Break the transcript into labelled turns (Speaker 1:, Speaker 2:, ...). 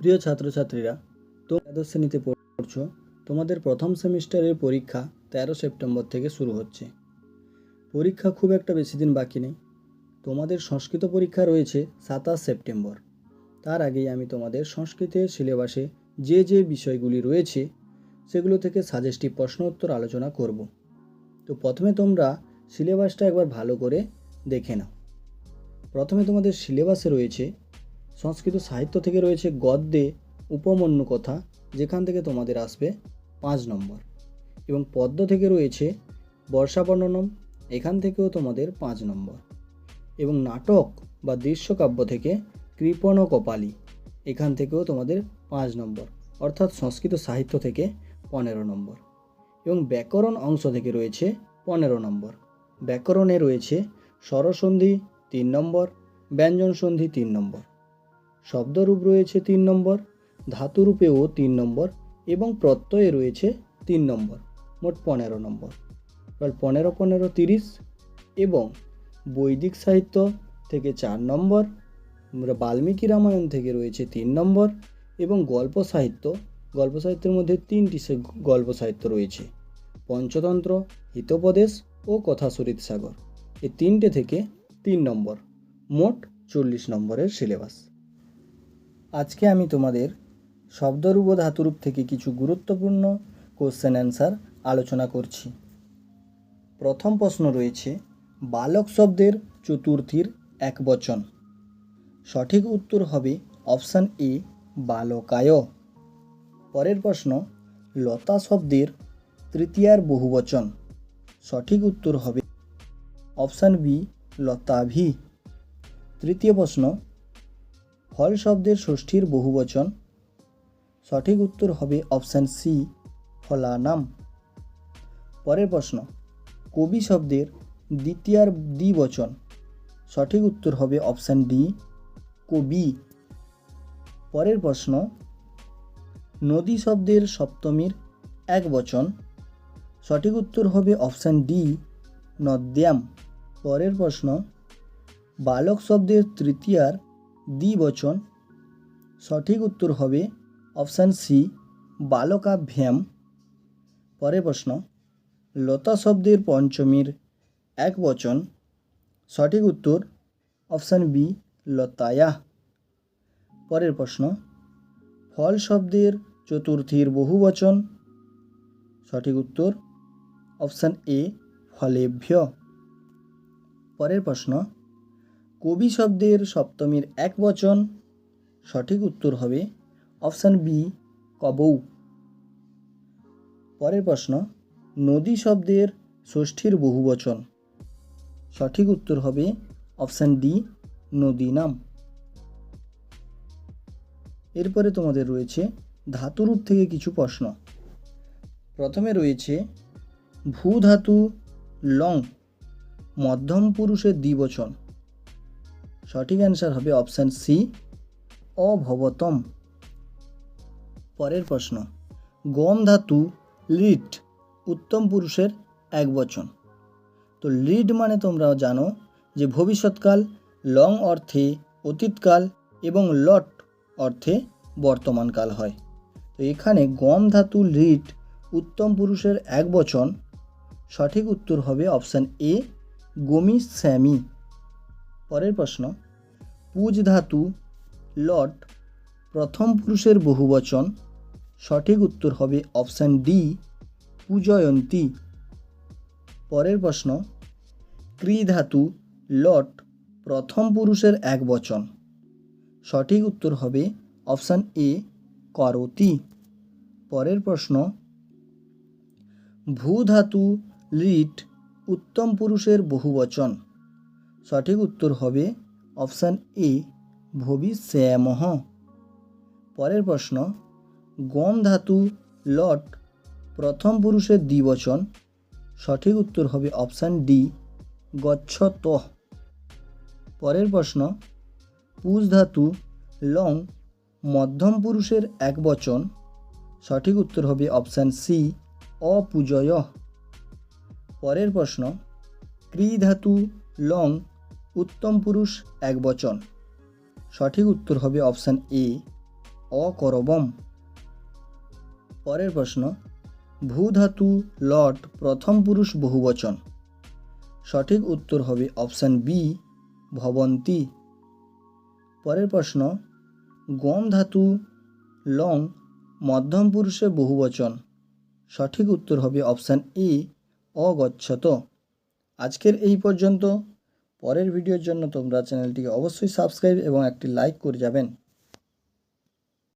Speaker 1: প্রিয় ছাত্রছাত্রীরা তো শ্রেণীতে পড়ছো। তোমাদের প্রথম সেমিস্টারের পরীক্ষা তেরো সেপ্টেম্বর থেকে শুরু হচ্ছে। পরীক্ষা খুব একটা বেশি দিন বাকি নেই। তোমাদের সংস্কৃত পরীক্ষা রয়েছে সাতাশ সেপ্টেম্বর। তার আগেই আমি তোমাদের সংস্কৃতের সিলেবাসে যে যে বিষয়গুলি রয়েছে, সেগুলো থেকে সাজেস্টিভ প্রশ্ন উত্তর আলোচনা করব। তো প্রথমে তোমরা সিলেবাসটা একবার ভালো করে দেখে নাও। প্রথমে তোমাদের সিলেবাসে রয়েছে সংস্কৃত সাহিত্য থেকে রয়েছে গদ্যে উপমন্যু কথা যেখান থেকে তোমাদের আসবে পাঁচ নম্বর। এবং পদ্ম থেকে রয়েছে বর্ষাবর্ণনম, এখান থেকেও তোমাদের পাঁচ নম্বর। এবং নাটক বা দৃশ্যকাব্য থেকে কৃপণ কপালী এখান থেকেও তোমাদের পাঁচ নম্বর। অর্থাৎ সংস্কৃত সাহিত্য থেকে পনেরো নম্বর। এবং ব্যাকরণ অংশ থেকে রয়েছে পনেরো নম্বর। ব্যাকরণে রয়েছে স্বরসন্ধি তিন নম্বর ব্যঞ্জন সন্ধি তিন নম্বর। শব্দরূপ রয়েছে তিন নম্বর, ধাতুরূপেও তিন নম্বর এবং প্রত্যয়ে রয়েছে তিন নম্বর, মোট পনেরো নম্বর। এবার পনেরো পনেরো, তিরিশ এবং বৈদিক সাহিত্য থেকে চার নম্বর বাল্মীকি রামায়ণ থেকে রয়েছে তিন নম্বর এবং গল্প সাহিত্য, গল্প সাহিত্যের মধ্যে তিনটি গল্প সাহিত্য রয়েছে। পঞ্চতন্ত্র, হিতোপদেশ ও কথাসরিত সাগর এই তিনটে থেকে তিন নম্বর, মোট চল্লিশ নম্বরের সিলেবাস। আজকে আমি তোমাদের শব্দরূপ ও ধাতুরূপ থেকে কিছু গুরুত্বপূর্ণ কোশ্চেন অ্যান্সার আলোচনা করছি। প্রথম প্রশ্ন রয়েছে, বালক শব্দের চতুর্থীর এক বচন। সঠিক উত্তর হবে অপশান এ বালকায়। পরের প্রশ্ন, লতা শব্দের তৃতীয়ার বহুবচন। সঠিক উত্তর হবে অপশান বি লতাভি। তৃতীয় প্রশ্ন ফল শব্দের ষষ্ঠীর বহুবচন। সঠিক উত্তর হবে অপশান সি ফলানাম। পরের প্রশ্ন, কবি শব্দের দ্বিতীয়ার দ্বিবচন। সঠিক উত্তর হবে অপশান ডি কবি। পরের প্রশ্ন, নদী শব্দের সপ্তমীর এক বচন। সঠিক উত্তর হবে অপশান ডি নদ্যাম। পরের প্রশ্ন, বালক শব্দের তৃতীয়ার দ্বিবচন। সঠিক উত্তর হবে অপশান সি, বালকাভ্যাম। পরের প্রশ্ন, লতা শব্দের পঞ্চমীর এক বচন। সঠিক উত্তর অপশান বি, লতায়া। পরের প্রশ্ন, ফল শব্দের চতুর্থীর বহু বচন। সঠিক উত্তর অপশান এ, ফলেভ্য। পরের প্রশ্ন কবি শব্দের সপ্তমীর এক বচন। সঠিক উত্তর হবে অপশান বি, কবৌ। পরের প্রশ্ন, নদী শব্দের ষষ্ঠীর বহুবচন সঠিক উত্তর হবে অপশান ডি, নদী নাম। এরপরে তোমাদের রয়েছে ধাতুরূপ থেকে কিছু প্রশ্ন। প্রথমে রয়েছে ভূ ধাতু লং, মধ্যম পুরুষের দ্বিবচন সঠিক অ্যান্সার হবে অপশান সি অভবতম। পরের প্রশ্ন, গম ধাতু লিড উত্তম পুরুষের এক বচন। তো লিড মানে তোমরা জানো যে ভবিষ্যৎকাল, লং অর্থে অতীতকাল এবং লট অর্থে বর্তমানকাল হয়। তো এখানে গম ধাতু লিড উত্তম পুরুষের এক বচন, সঠিক উত্তর হবে অপশান এ গমি স্যামি। পরের প্রশ্ন, পুজ ধাতু, লট, প্রথম পুরুষের বহুবচন, সঠিক উত্তর হবে অপশান ডি, পূজয়ন্তী। পরের প্রশ্ন ক্রি ধাতু লট, প্রথম পুরুষের এক বচন, সঠিক উত্তর হবে অপশান এ, করতি। পরের প্রশ্ন ভূ ধাতু লিট, উত্তম পুরুষের বহুবচন সঠিক উত্তর হবে অপশান এ, ভবিষ্যামহ। পরের প্রশ্ন, গম ধাতু লট প্রথম পুরুষের দ্বিবচন। সঠিক উত্তর হবে অপশান ডি, গচ্ছত। পরের প্রশ্ন, পুষ ধাতু লং মধ্যম পুরুষের এক বচন। সঠিক উত্তর হবে অপশান সি, অপূজয়। পরের প্রশ্ন ক্রি ধাতু লং উত্তম পুরুষ এক বচন। সঠিক উত্তর হবে অপশান এ, অকরবম। পরের প্রশ্ন ভূ ধাতু লট প্রথম পুরুষ বহুবচন। সঠিক উত্তর হবে অপশান বি, ভবন্তি। পরের প্রশ্ন গম ধাতু লং মধ্যম পুরুষে বহুবচন। সঠিক উত্তর হবে অপশান এ, অগচ্ছত। আজকের এই পর্যন্ত। পরের ভিডিওর জন্য তোমরা চ্যানেলটিকে অবশ্যই সাবস্ক্রাইব এবং একটি লাইক করে যাবেন।